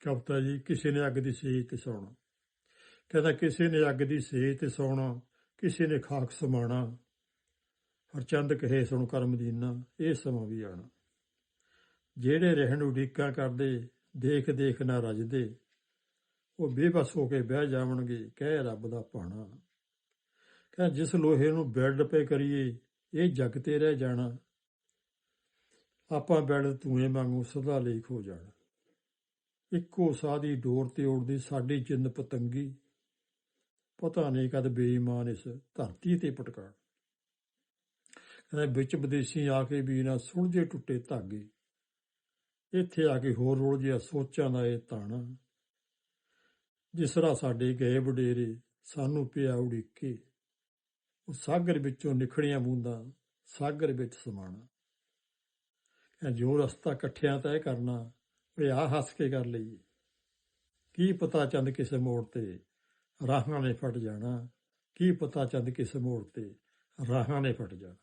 ਕਵਤਾ ਜੀ, ਕਿਸੇ ਨੇ ਅੱਗ ਦੀ ਸੇਜ ਤੇ ਸੌਣਾ। ਕਹਿੰਦਾ, ਕਿਸੇ ਨੇ ਅੱਗ ਦੀ ਸੇਜ ਤੇ ਸੌਣਾ, ਕਿਸੇ ਨੇ ਖਾਕ ਸਮਾਣਾ। ਹਰਚੰਦ ਕਹੇ ਸੁਣ ਕਰਮ ਦੀਨਾ, ਇਹ ਸਮਾਂ ਵੀ ਆਣਾ। ਜਿਹੜੇ ਰਹਿਣ ਉਡੀਕਾਂ ਕਰਦੇ, ਦੇਖ ਦੇਖ ਨਾ ਰਜਦੇ, ਉਹ ਬੇਬਸ ਹੋ ਕੇ ਬਹਿ ਜਾਵਣਗੇ, ਕਹਿ ਰੱਬ ਦਾ ਭਾਣਾ। ਕਹਿੰਦਾ, ਜਿਸ ਲੋਹੇ ਨੂੰ ਬੈਲਡ ਪੇ ਕਰੀਏ, ਇਹ ਜਗ ਤੇ ਰਹਿ ਜਾਣਾ। ਆਪਾਂ ਬੈੱਡ ਧੂਏ ਵਾਂਗੂ ਸਦਾ ਲੇਖ ਹੋ ਜਾਣਾ। ਇੱਕੋ ਸਾਦੀ ਡੋਰ ਤੇ ਉੜਦੀ ਸਾਡੀ ਜਿੰਨ ਪਤੰਗੀ। ਪਤਾ ਨਹੀਂ ਕਦ ਬੇਈਮਾਨ ਇਸ ਧਰਤੀ ਤੇ ਪਟਕਾ ਕਹਿੰਦਾ, ਵਿੱਚ ਵਿਦੇਸ਼ੀ ਆ ਕੇ ਵੀ ਨਾ ਸੁਲਝੇ ਟੁੱਟੇ ਧਾਗੇ। ਇੱਥੇ ਆ ਕੇ ਹੋਰ ਰੋਲ ਜਿਹਾ ਸੋਚਾਂ ਦਾ ਇਹ ਤਾਣਾ। ਜਿਸ ਸਾਡੇ ਗਏ ਵਡੇਰੇ ਸਾਨੂੰ ਪਿਆ ਉਡੀਕੇ, ਉਹ ਸਾਗਰ ਵਿੱਚੋਂ ਨਿਖੜੀਆਂ ਬੂੰਦਾਂ ਸਾਗਰ ਵਿੱਚ ਸਮਾਣਾ। ਕਹਿੰਦਾ, ਜੋ ਰਸਤਾ ਇਕੱਠਿਆਂ ਤੈਅ ਕਰਨਾ ਉਹ ਹੱਸ ਕੇ ਕਰ ਲਈਏ ਕੀ ਪਤਾ ਚੰਦ ਕਿਸੇ ਮੋੜ ਤੇ ਰਾਹਾਂ ਨੇ ਫਟ ਜਾਣਾ? ਕੀ ਪਤਾ ਚੰਦ ਕਿਸੇ ਮੋੜ ਤੇ ਰਾਹਾਂ ਨੇ ਫਟ ਜਾਣਾ?